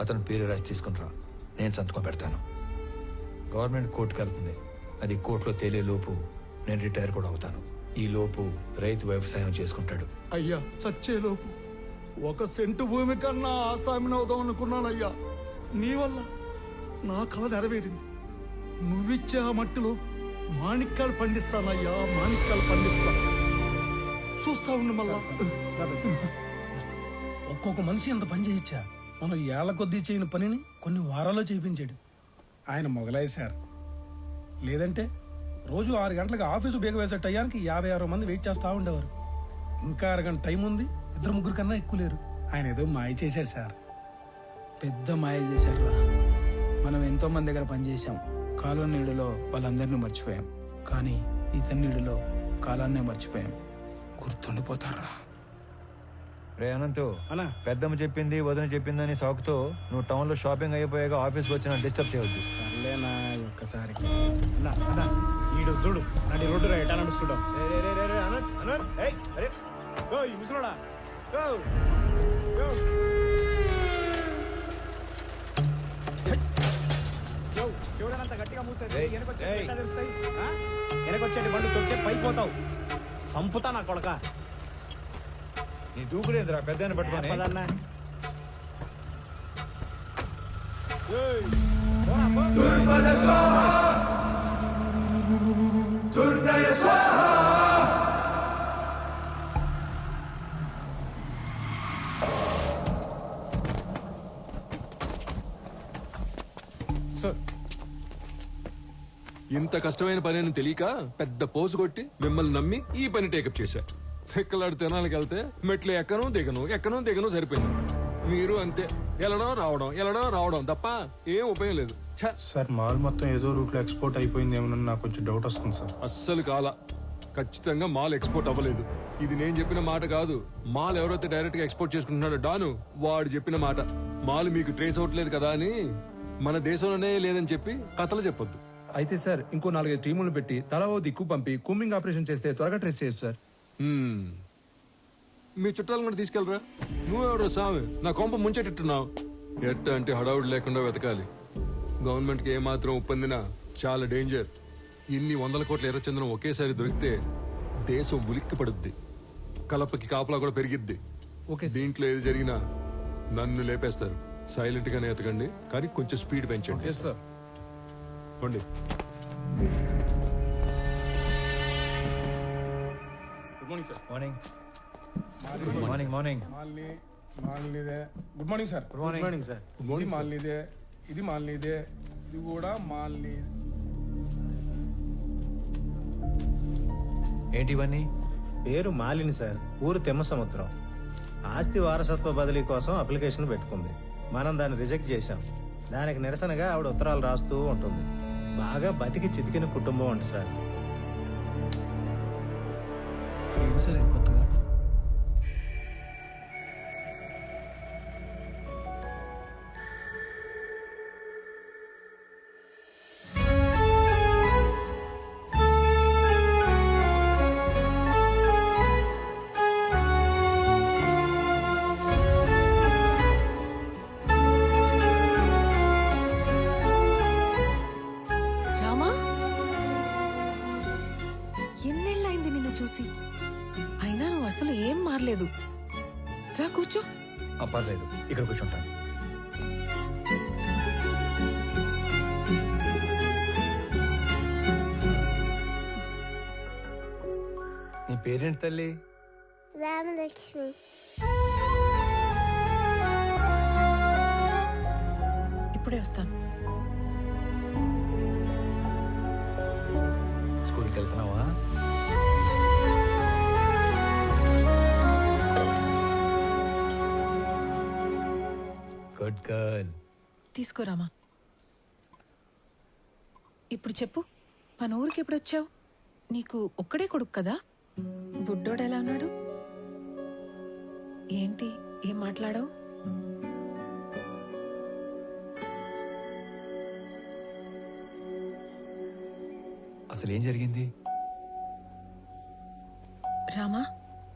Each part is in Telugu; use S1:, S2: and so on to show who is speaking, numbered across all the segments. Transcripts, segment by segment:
S1: అతను పేరు రాసి తీసుకునిరా నేను సంతకం పెడతాను. గవర్నమెంట్ కోర్టుకు వెళ్తుంది. అది కోర్టులో తేలే లోపు నేను రిటైర్ కూడా అవుతాను. ఈ లోపు రైతు వ్యవసాయం చేసుకుంటాడు.
S2: అయ్యా చచ్చేలోపు ఒక సెంటు భూమి కన్నా ఆసామిని అవుదాం అనుకున్నానయ్యా. నీ వల్ల నా కళ నెరవేరింది. నువ్విచ్చే ఆ మట్టిలో మాణిక్యాలు పండిస్తానయ్యా మాణిక్యాలు పండిస్తా. చూస్తా ఉండు మళ్ళా
S3: ఒక్కొక్క మనిషి ఇంత పని చేయొచ్చా మనం ఏళ్ళ కొద్దీ చేయని పనిని కొన్ని వారాల్లో చేయించాడు. ఆయన మొగలాయి సార్ లేదంటే రోజు ఆరు గంటలకు ఆఫీసు బేగ వేసే టయానికి యాభై ఆరు మంది వెయిట్ చేస్తూ ఉండేవారు. ఇంకా అరగంట టైం ఉంది ఇద్దరు ముగ్గురు కన్నా ఎక్కువ లేరు. ఆయన ఏదో మాయ చేశాడు సార్.
S4: పెద్ద మాయ చేశారా మనం ఎంతో మంది దగ్గర పనిచేసాం కాలం నీడలో వాళ్ళందరినీ మర్చిపోయాం. కానీ ఇతని నీడలో కాలాన్నే మర్చిపోయాం. గుర్తుండిపోతారా
S1: రే అనంతు
S3: అన్నా
S1: పెద్దమ్మ చెప్పింది వదిన చెప్పిందని సాకుతో నువ్వు టౌన్లో షాపింగ్ అయిపోయాక ఆఫీస్కి వచ్చిన డిస్టర్బ్ చేయొద్దు.
S3: సర్లేనా ఒక్కసారికి. అన్నా అన్నా ఈడు చూడు నడి రోడ్డు రా ఎటా నడుస్తుడు. ఓ ఈ ముసలోడా? ఓ ఓ చూడనంత గట్టిగా మూసేది
S1: ఏయ్,
S3: వెనకొచ్చే
S1: ఏయ్.
S3: ఎట్లా తెలుస్తాయి? ఆ? వెనకొచ్చేటి బండు తొక్కే పైపోతావు సంపుతా నా కొడక.
S1: నీ దూకుడేంద్రా? పెద్ద పట్టుకొని.
S5: ఇంత కష్టమైన పని అని తెలియక పెద్ద పోసు కొట్టి మిమ్మల్ని నమ్మి ఈ పని టేకప్ చేశా. తిక్కలాడు తినాలకు వెళ్తే మెట్లు ఎక్కను దిగను ఎక్కను దిగను సరిపోయింది. మీరు అంతే. వెళ్ళడం రావడం వెళ్ళడం రావడం తప్ప ఏం ఉపయోగం లేదు. ఛ,
S6: సార్ మాల్ మొత్తం ఏదో రూట్లో ఎక్స్పోర్ట్ అయిపోయిందేమో నాకు కొంచెం డౌట్ వస్తుంది సార్.
S5: అస్సలు కాల. ఖచ్చితంగా మాల్ ఎక్స్పోర్ట్ అవ్వలేదు. ఇది నేను చెప్పిన మాట కాదు. మాల్ ఎవరైతే డైరెక్ట్గా ఎక్స్పోర్ట్ చేసుకుంటున్నాడో డాను వాడు చెప్పిన మాట. మాల్ మీకు ట్రేస్ అవ్వట్లేదు కదా అని మన దేశంలోనే లేదని చెప్పి కథలు చెప్పొద్దు.
S6: అయితే సార్ ఇంకో నాలుగైదు టీములు పెట్టి తలా ఓ దిక్కు పంపి కూమింగ్ ఆపరేషన్ చేస్తే త్వరగా ట్రేస్ చేయొచ్చు సార్.
S5: మీ చుట్టాలు కూడా తీసుకెళ్ళరా? నువ్వెవరో సామి నా కొంప ముంచెట్టున్నావు ఎట్ట అంటే హడావుడి లేకుండా వెతకాలి. గవర్నమెంట్కి ఏమాత్రం ఒప్పందినా చాలా డేంజర్. ఇన్ని వందల కోట్ల ఎర్రచంద్రం ఒకేసారి దొరికితే దేశం ఉలిక్కి పడుద్ది కలపకి కాపలా కూడా పెరిగిద్ది.
S6: ఓకే
S5: దీంట్లో ఏది జరిగినా నన్ను లేపేస్తారు. సైలెంట్ గానే ఎతకండి కానీ కొంచెం స్పీడ్ పెంచండి.
S6: Sir.
S3: Good morning sir
S1: morning morning morning
S6: మాల్ని మాల్నిదే good morning sir
S1: good morning
S3: morning sir
S6: ఇది మాల్నిదే ఇది మాల్నిదే ఇది కూడా మాల్ని.
S1: ఏంటి ఇవన్నీ?
S7: పేరు మాలిని సార్. ఊరు తెమ్మ సముద్రం. ఆస్తి వారసత్వ బదిలీ కోసం అప్లికేషన్ పెట్టుకుంది. మనం దాన్ని రిజెక్ట్ చేశాం. దానికి నిరసనగా ఆవిడ ఉత్తరాలు రాస్తూ ఉంటుంది. బాగా బతికి చితికిన కుటుంబం అంట సార్.
S3: సరే కొత్తగా
S8: రామా అసలు ఏం మారలేదు. రా కూర్చో.
S1: ఆ, పర్లేదు. ఇక్కడ కూర్చుంటాను. నీ పేరేంటి తల్లి?
S9: రామలక్ష్మి.
S8: ఇప్పుడే వస్తాను.
S1: స్కూల్కి వెళ్తున్నావా? గుడ్ గర్ల్
S8: తీసుకోరామా ఇప్పుడు చెప్పు మన ఊరికి ఎప్పుడు వచ్చావు? నీకు ఒక్కడే కొడుకు కదా? బుడ్డోడు ఎలా ఉన్నాడు? ఏంటి ఏం మాట్లాడావు?
S1: అసలు ఏం జరిగింది?
S8: రామా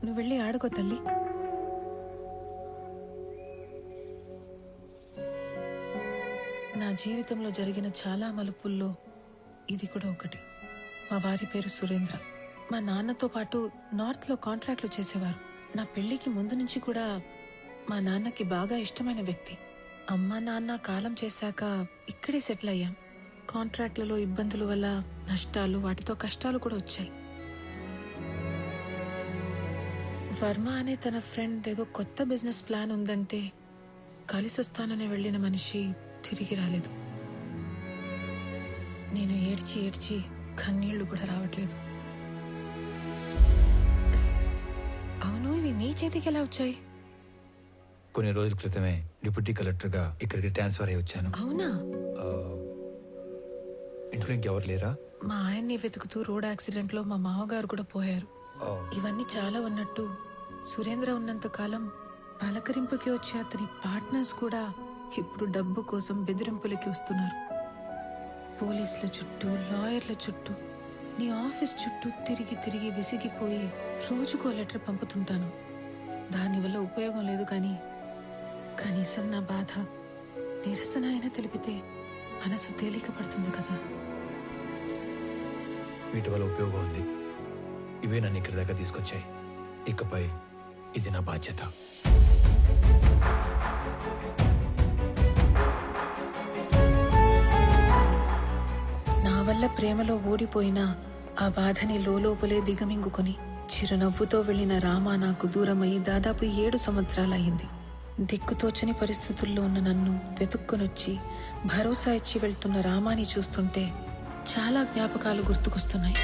S8: నువ్వు వెళ్ళి ఆడుకో తల్లి. నా జీవితంలో జరిగిన చాలా మలుపుల్లో ఇది కూడా ఒకటి. మా వారి పేరు సురేంద్ర. మా నాన్నతో పాటు నార్త్లో కాంట్రాక్ట్లు చేసేవారు. నా పెళ్ళికి ముందు నుంచి కూడా మా నాన్నకి బాగా ఇష్టమైన వ్యక్తి. అమ్మ నాన్న కాలం చేశాక ఇక్కడే సెటిల్ అయ్యాం. కాంట్రాక్ట్లలో ఇబ్బందుల వల్ల నష్టాలు వాటితో కష్టాలు కూడా వచ్చాయి. వర్మ అనే తన ఫ్రెండ్ ఏదో కొత్త బిజినెస్ ప్లాన్ ఉందంటే కలిసి వస్తానని వెళ్ళిన మనిషి తిరిగి రాలేదు. నేను ఏడ్చి ఏడ్చి కన్నీళ్ళు కూడా రావట్లేదు. అవును ఇవి నీ చేతికి ఎలా వచ్చాయి?
S1: కొన్ని రోజుల క్రితమే డిప్యూటీ కలెక్టర్గా ఇక్కడికి ట్రాన్స్ఫర్ అయ్యి వచ్చాను.
S8: అవునా?
S1: ఆ, ఇంట్లో ఇంకెవరు లేరా?
S8: మా ఆయన్ని వెతుకుతూ రోడ్ యాక్సిడెంట్లో మా మామగారు కూడా పోయారు. ఇవన్నీ చాలా ఉన్నట్టు సురేంద్ర ఉన్నంత కాలం పలకరింపుకి వచ్చే అతని పార్ట్నర్స్ కూడా ఇప్పుడు డబ్బు కోసం బెదిరింపులకి వస్తున్నారు. పోలీసుల చుట్టూ లాయర్ల చుట్టూ నీ ఆఫీస్ చుట్టూ తిరిగి తిరిగి విసిగిపోయి రోజుకో లెటర్ పంపుతుంటాను. దానివల్ల ఉపయోగం లేదు కానీ కనీసం నా బాధ నిరసన అయినా తెలిపితే మనసు తేలిక పడుతుంది కదా.
S1: వీటి వల్ల ఉపయోగం ఉంది. ఇవే నన్ను ఇక్కడి దాకా తీసుకొచ్చాయి. ఇకపై ఇది నా బాధ్యత.
S8: వల్ల ప్రేమలో ఓడిపోయిన ఆ బాధని లోపలే దిగమింగుకొని చిరునవ్వుతో వెళ్ళిన రామ నాకు దూరమై దాదాపు ఏడు సంవత్సరాలయ్యింది. దిక్కుతోచని పరిస్థితుల్లో ఉన్న నన్ను వెతుక్కునొచ్చి భరోసా ఇచ్చి వెళ్తున్న రామాని చూస్తుంటే చాలా జ్ఞాపకాలు గుర్తుకొస్తున్నాయి.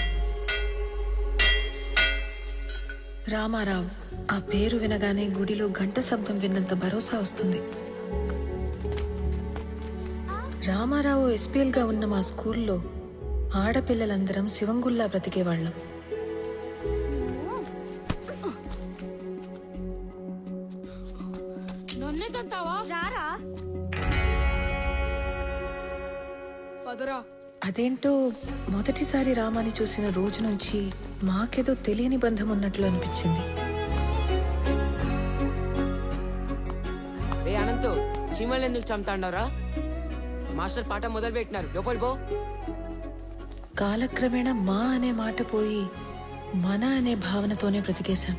S8: రామారావు ఆ పేరు వినగానే గుడిలో గంట శబ్దం విన్నంత భరోసా వస్తుంది. రామారావు ఎస్పీఎల్గా ఉన్న మా స్కూల్లో ఆడపిల్లలందరం శివంగుల్లా బ్రతికేవాళ్ళం
S9: రారా.
S8: అదేంటో మొదటిసారి రామాని చూసిన రోజు నుంచి మాకేదో తెలియని బంధం ఉన్నట్లు అనిపించింది.
S10: రే అనంతు చీమల్ని ఎందుకు చంపుతాండవరా? మాస్టర్ పాట మొదలు పెట్టినారు లోపలి పో.
S8: కాలక్రమేణా మా అనే మాట పోయి మన అనే భావనతోనే బ్రతికేశాం.